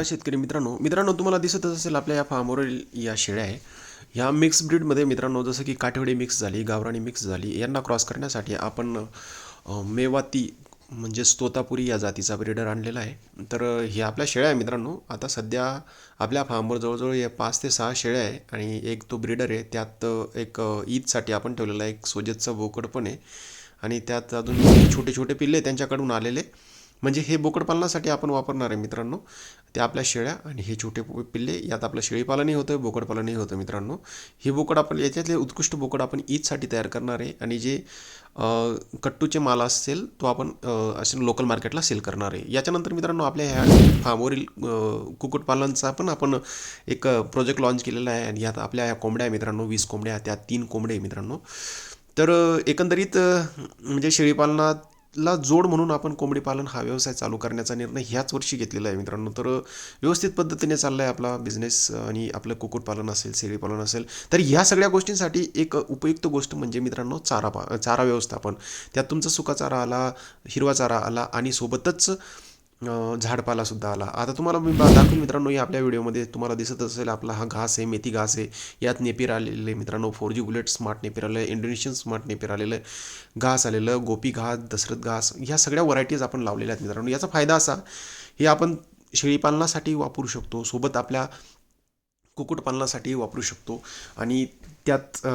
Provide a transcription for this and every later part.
नमस्कार शेतकरी मित्रांनो मित्रांनो तुम्हाला दिसतच असेल आपल्या या फार्मवरील या शेळ्या आहे. ह्या मिक्स ब्रीडमध्ये मित्रांनो जसं की काठवडी मिक्स झाली गावराणी मिक्स झाली यांना क्रॉस करण्यासाठी आपण मेवाती म्हणजे स्तोतापुरी या जातीचा ब्रीडर आणलेला आहे. तर अ, हे आपल्या शेळ्या आहे मित्रांनो. आता सध्या आपल्या फार्मवर जवळजवळ या पाच ते सहा शेळ्या आहे आणि एक तो ब्रीडर आहे. त्यात एक ईदसाठी आपण ठेवलेला एक सोजतचा बोकड पण आहे. आणि त्यात अजून छोटे छोटे पिल्ले त्यांच्याकडून आलेले. म्हणजे हे बोकडपालनासाठी आपण वापरणार आहे मित्रांनो. ते आपल्या शेळ्या आणि हे छोटे पिल्ले यात आपलं शेळीपालनही होतं बोकडपालनही होतं मित्रांनो. हे बोकड आपण याच्यातले उत्कृष्ट बोकड आपण ईदसाठी तयार करणार आहे आणि जे कट्टूचे माल असेल तो आपण असे लोकल मार्केटला सेल करणार आहे. याच्यानंतर मित्रांनो आपल्या ह्या फार्मवरील कुक्कुटपालनचा पण आपण एक प्रोजेक्ट लॉन्च केलेला आहे आणि यात आपल्या ह्या कोंबड्या मित्रांनो वीस कोंबड्या त्या तीन कोंबडे मित्रांनो. तर एकंदरीत म्हणजे शेळीपालनात ला जोड म्हणून आपण कोंबडी पालन हा व्यवसाय चालू करण्याचा निर्णय ह्याच वर्षी घेतलेला आहे मित्रांनो. तर व्यवस्थित पद्धतीने चालला आहे आपला बिझनेस आणि आपलं कुक्कुटपालन असेल शेळीपालन असेल तर ह्या सगळ्या गोष्टींसाठी एक उपयुक्त गोष्ट म्हणजे मित्रांनो चारा पा चारा व्यवस्थापन. त्यात तुमचा सुका चारा आला हिरवा चारा आला आणि सोबतच झाडपालासुद्धा आला. आता तुम्हाला मी दाखवून मित्रांनो या आपल्या व्हिडिओमध्ये तुम्हाला दिसत असेल आपला हा घास आहे मेथी घास आहे. यात नेपिर आलेले मित्रांनो फोर जी बुलेट स्मार्ट नेपीर आलं आहे इंडोनेशियन स्मार्ट नेपीर आलेलं आहे. घास आलेलं गोपी घास दशरथ घास ह्या सगळ्या व्हरायटीज आपण लावलेल्या आहेत मित्रांनो. याचा फायदा असा हे आपण शेळीपालनासाठी वापरू शकतो सोबत आपल्या कुक्कुटपालनासाठी वापरू शकतो. आणि त्यात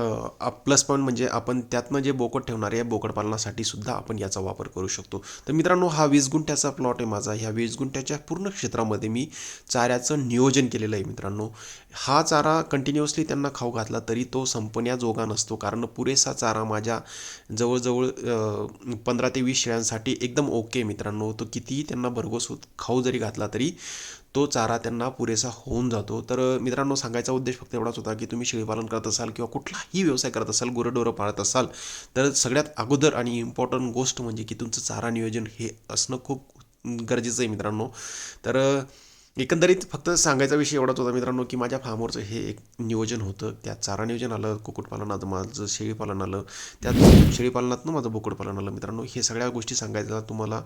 प्लस पॉईंट म्हणजे आपण त्यातनं जे बोकड ठेवणार आहे बोकड पालनासाठी सुद्धा आपण याचा वापर करू शकतो. तर मित्रांनो हा वीस गुंठ्याचा प्लॉट आहे माझा. ह्या वीस गुंठ्याच्या पूर्ण क्षेत्रामध्ये मी चाऱ्याचं नियोजन केलेलं आहे मित्रांनो. हा चारा कंटिन्युअसली त्यांना खाऊ घातला तरी तो संपण्याजोगा नसतो. कारण पुरेसा चारा माझ्या जवळजवळ पंधरा ते वीस शेळ्यांसाठी एकदम ओके मित्रांनो. तो कितीही त्यांना भरघोस होत खाऊ जरी घातला तरी तो चारा त्यांना पुरेसा होऊन जातो. तर मित्रांनो सांगायचा उद्देश फक्त एवढाच होता की तुम्ही शेळीपालन करत असाल किंवा कुठलाही व्यवसाय करत असाल गुरंढोरं पाळत असाल तर सगळ्यात अगोदर आणि इम्पॉर्टंट गोष्ट म्हणजे की तुमचं चारा नियोजन हे असणं खूप गरजेचं आहे मित्रांनो. तर एकंदरीत फक्त सांगायचा विषय एवढाच होता मित्रांनो की माझ्या फार्मवरचं हे एक नियोजन होतं. त्यात चारा नियोजन आलं कुक्कुटपालन आलं माझं शेळीपालन आलं त्यात शेळीपालनातनं माझं बोकडपालन आलं मित्रांनो. हे सगळ्या गोष्टी सांगायचं तुम्हाला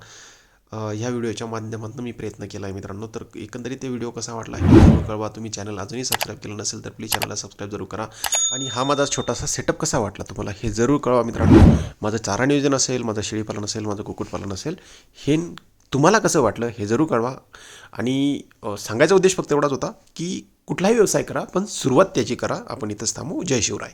ह्या व्हिडिओच्या माध्यमातून मी प्रयत्न केला आहे मित्रांनो. तर एकंदरीत ते व्हिडिओ कसा वाटला हे कळवा. तुम्ही चॅनल अजूनही सबस्क्राईब केलं नसेल तर प्लीज चॅनलला सबस्क्राईब जरूर करा. आणि हा माझा छोटासा सेटअप कसा वाटला तुम्हाला हे जरूर कळवा मित्रांनो. माझं चारा नियोजन असेल माझं शेळीपालन असेल माझं कुक्कुटपालन असेल हे तुम्हाला कसं वाटलं हे जरूर कळवा. आणि सांगायचा उद्देश फक्त एवढाच होता की कुठलाही व्यवसाय करा पण सुरुवात त्याची करा. आपण इथंच थांबू. जय शिवराय.